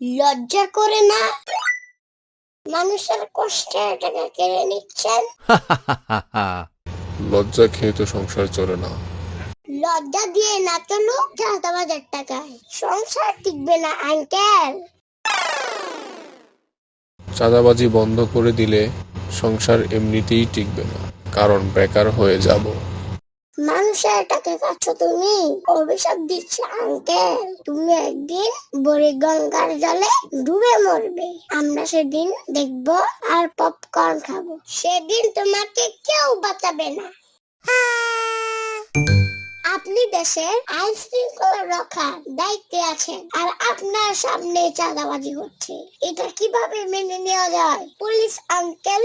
লজ্জা করে না? মানুষের কষ্টের টাকা কেড়ে নিচ্ছেন? লজ্জা খেয়ে তো সংসার চলে না। লজ্জা দিয়ে না চলো চাঁদাবাজার টাকায়। সংসার টিকবে না আঙ্কেল। চাঁদাবাজি বন্ধ করে দিলে সংসার এমনিতেই টিকবে না কারণ বেকার হয়ে যাব। তুমি। অভিশাপ দিচ্ছে তুমি একদিন বড়ি গঙ্গার জলে ডুবে মরবে। আমরা সেদিন দেখব আর পপকর্ন খাব। সেদিন তোমাকে কেউ বাঁচাবে না। আপনি দেশের আইন শৃঙ্খলা রক্ষার দায়িত্বে আছেন আর আপনার সামনে চাঁদাবাজি হচ্ছে। এটা কীভাবে মেনে নেওয়া যায়? পুলিশ আঙ্কেল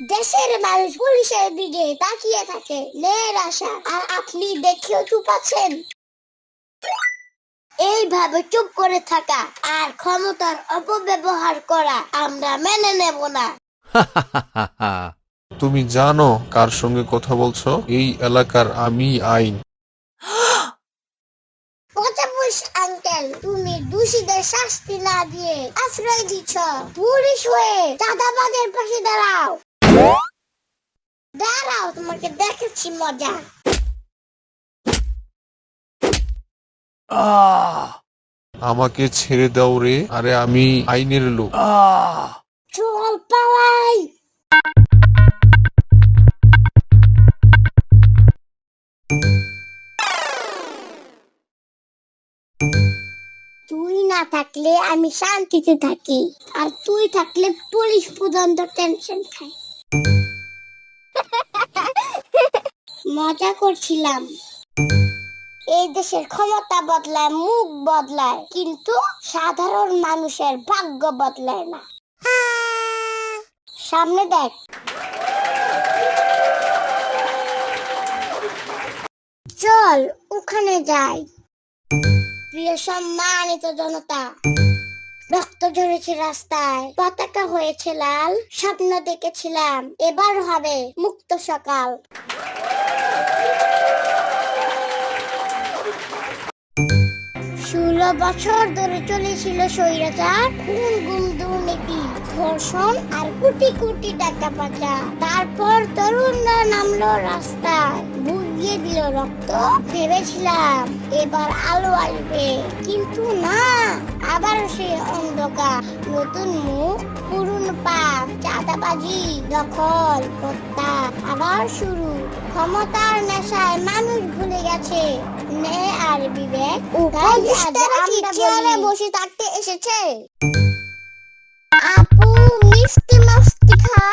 দেশের মানুষ পুলিশের দিকে তাকিয়ে থাকে ন্যায়ের আশা। আর আপনি দেখেও চুপ আছেন? এইভাবে চুপ করে থাকা আর ক্ষমতার অপব্যবহার করা আমরা মেনে নেব না। তুমি জানো কার সঙ্গে কথা বলছো? এই এলাকার আমি আইন। পচাপুষ আঙ্কেল। তুমি দোষীদের শাস্তি না দিয়ে আশ্রয় দিচ্ছ। পুলিশ হয়ে চাঁদাবাজের পাশে দাঁড়াও। তোমাকে দেখাচ্ছি মজা। আমাকে ছেড়ে দাও রে। আরে আমি আইনের লোক। চল পালাই তুই না থাকলে আমি শান্তিতে থাকি। আর তুই থাকলে পুলিশ পর্যন্ত টেনশন খায়। মজা করছিলাম। এই দেশের ক্ষমতা বদলায়, মুখ বদলায়, কিন্তু সাধারণ মানুষের ভাগ্য বদলায় না। সামনে দেখ। চল, ওখানে যাই। প্রিয় সম্মানিত জনতা ঝরেছে রাস্তায়। পতাকা হয়েছে লাল, স্বপ্ন দেখেছিলাম। এবার হবে মুক্ত সকাল। ষোলো বছর ধরে চলেছিল স্বৈরাচার, খুন, গুম, দুর্নীতি, ধর্ষণ আর কোটি কোটি টাকা পাচার। তারপর তরুণরা নামলো রাস্তায়। দিয়ে দিল রক্ত। ভেবেছিলাম এবার আলো আসবে কিন্তু না। আবার সে অন্ধকার নতুন মুখ পুরনো পাপ চাঁদাবাজি দখল হত্যা। আবার শুরু। ক্ষমতার নেশায় মানুষ ভুলে গেছে। ন্যায় আর বিবেক চেয়ারে বসে থাকতে এসেছে? আপু মিষ্টি মাস্তি খা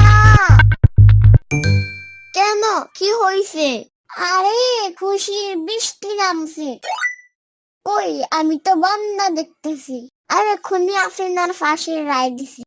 কেন? কি হইছে? আরে খুশির বৃষ্টি নামছে। ওই আমি তো বন্যা দেখতেছি। আরে খুনি আফরিনার ফাঁসের রায় দিছি।